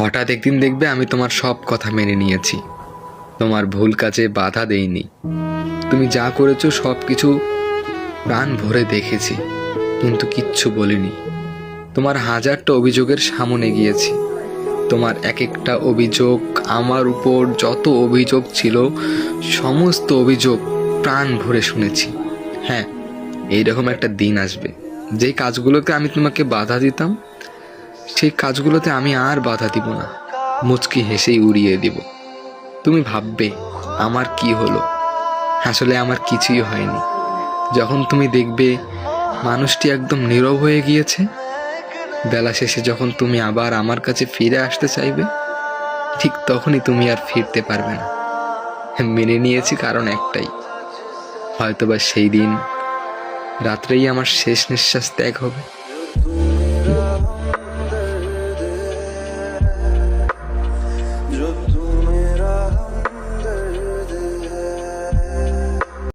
হঠাৎ একদিন দেখবে আমি তোমার সব কথা মেনে নিয়েছি। তোমার ভুল কাজে বাধা দেইনি। তুমি যা করেছ সব কিছু প্রাণ ভরে দেখেছি, কিন্তু কিচ্ছু বলিনি। তোমার হাজারটা অভিযোগের সামনে গিয়েছি। তোমার এক একটা অভিযোগ, আমার উপর যত অভিযোগ ছিল, সমস্ত অভিযোগ প্রাণ ভরে শুনেছি। হ্যাঁ এইরকম একটা দিন আসবে। যেই কাজগুলোকে আমি তোমাকে বাধা দিতাম সেই কাজগুলোতে আমি আর বাধা দিব না। মুচকি হেসেই উড়িয়ে দিব। তুমি ভাববে, আমার কি হলো? আসলে আমার কিছুই হয়নি। যখন তুমি দেখবে মানুষটি একদম নীরব হয়ে গিয়েছে, বেলা শেষে যখন তুমি আবার আমার কাছে ফিরে আসতে চাইবে, ঠিক তখনই তুমি আর ফিরতে পারবে না। মেনে নিয়েছি কারণ একটাই, হয়তোবা সেই দিন রাত্রেই আমার শেষ নিঃশ্বাস ত্যাগ হবে।